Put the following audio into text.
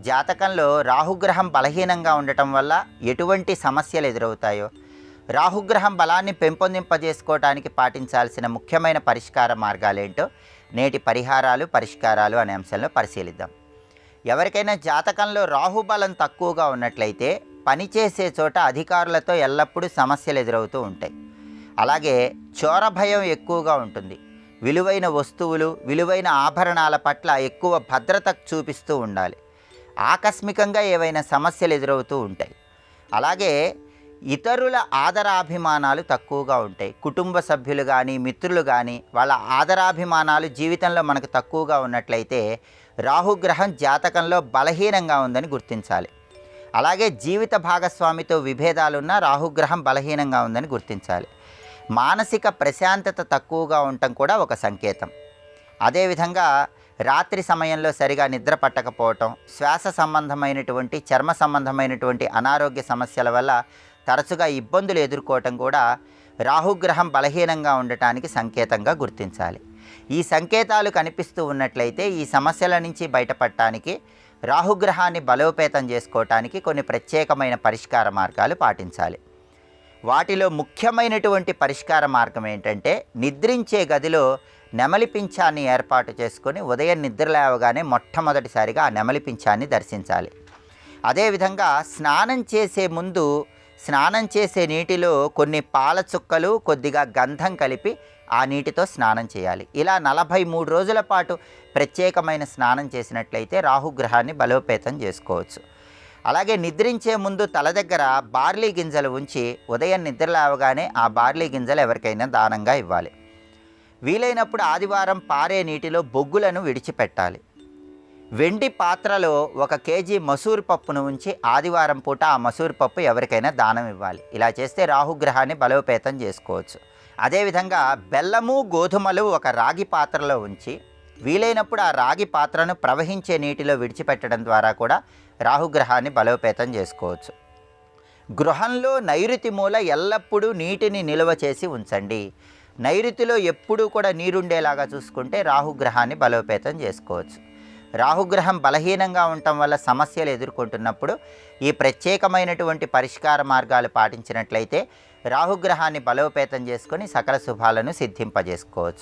జాతకంలో రాహుగ్రహం బలహీనంగా ఉండటం వల్ల ఎటువంటి సమస్యలు ఎదురవుతాయో రాహుగ్రహం బలాన్ని పెంపొందింపజేసుకోవడానికి పాటించాల్సిన ముఖ్యమైన పరిష్కార మార్గాలేంటో నేటి పరిహారాలు పరిష్కారాలు అనే అంశంలో పరిశీలిద్దాం. ఎవరికైనా జాతకంలో రాహుబలం తక్కువగా ఉన్నట్లయితే పనిచేసే చోట అధికారులతో ఎల్లప్పుడూ సమస్యలు ఎదురవుతూ ఉంటాయి. అలాగే చోర భయం ఎక్కువగా ఉంటుంది. విలువైన వస్తువులు విలువైన ఆభరణాల పట్ల ఎక్కువ భద్రత చూపిస్తూ ఉండాలి. ఆకస్మికంగా ఏవైనా సమస్యలు ఎదురవుతూ ఉంటాయి. అలాగే ఇతరుల ఆదరాభిమానాలు తక్కువగా ఉంటాయి. కుటుంబ సభ్యులు కానీ మిత్రులు కానీ వాళ్ళ ఆదరాభిమానాలు జీవితంలో మనకు తక్కువగా ఉన్నట్లయితే రాహుగ్రహం జాతకంలో బలహీనంగా ఉందని గుర్తించాలి. అలాగే జీవిత భాగస్వామితో విభేదాలున్న రాహుగ్రహం బలహీనంగా ఉందని గుర్తించాలి. మానసిక ప్రశాంతత తక్కువగా ఉండటం కూడా ఒక సంకేతం. అదేవిధంగా రాత్రి సమయంలో సరిగా నిద్ర పట్టకపోవటం శ్వాస సంబంధమైనటువంటి చర్మ సంబంధమైనటువంటి అనారోగ్య సమస్యల వల్ల తరచుగా ఇబ్బందులు ఎదుర్కోవటం కూడా రాహుగ్రహం బలహీనంగా ఉండటానికి సంకేతంగా గుర్తించాలి. ఈ సంకేతాలు కనిపిస్తూ ఉన్నట్లయితే ఈ సమస్యల నుంచి బయటపడటానికి రాహుగ్రహాన్ని బలోపేతం చేసుకోవటానికి కొన్ని ప్రత్యేకమైన పరిష్కార మార్గాలు పాటించాలి. వాటిలో ముఖ్యమైనటువంటి పరిష్కార మార్గం ఏంటంటే నిద్రించే గదిలో నెమలి పింఛాన్ని ఏర్పాటు చేసుకొని ఉదయం నిద్ర లేవగానే మొట్టమొదటిసారిగా ఆ నెమలి పింఛాన్ని దర్శించాలి. అదేవిధంగా స్నానం చేసే ముందు స్నానం చేసే నీటిలో కొన్ని పాల చుక్కలు కొద్దిగా గంధం కలిపి ఆ నీటితో స్నానం చేయాలి. ఇలా నలభై మూడు రోజుల పాటు ప్రత్యేకమైన స్నానం చేసినట్లయితే రాహుగ్రహాన్ని బలోపేతం చేసుకోవచ్చు. అలాగే నిద్రించే ముందు తల దగ్గర బార్లీ గింజలు ఉంచి ఉదయం నిద్ర లేవగానే ఆ బార్లీ గింజలు ఎవరికైనా దానంగా ఇవ్వాలి. వీలైనప్పుడు ఆదివారం పారే నీటిలో బొగ్గులను విడిచిపెట్టాలి. వెండి పాత్రలో ఒక కేజీ మసూరు పప్పును ఉంచి ఆదివారం పూట ఆ మసూరు పప్పు ఎవరికైనా దానం ఇవ్వాలి. ఇలా చేస్తే రాహుగ్రహాన్ని బలోపేతం చేసుకోవచ్చు. అదేవిధంగా బెల్లము గోధుమలు ఒక రాగి పాత్రలో ఉంచి వీలైనప్పుడు ఆ రాగి పాత్రను ప్రవహించే నీటిలో విడిచిపెట్టడం ద్వారా కూడా రాహుగ్రహాన్ని బలోపేతం చేసుకోవచ్చు. గృహంలో నైరుతి మూల ఎల్లప్పుడూ నీటిని నిల్వ చేసి ఉంచండి. నైరుతిలో ఎప్పుడూ కూడా నీరుండేలాగా చూసుకుంటే రాహుగ్రహాన్ని బలోపేతం చేసుకోవచ్చు. రాహుగ్రహం బలహీనంగా ఉండటం వల్ల సమస్యలు ఎదుర్కొంటున్నప్పుడు ఈ ప్రత్యేకమైనటువంటి పరిష్కార మార్గాలు పాటించినట్లయితే రాహుగ్రహాన్ని బలోపేతం చేసుకొని సకల శుభాలను సిద్ధింపజేసుకోవచ్చు.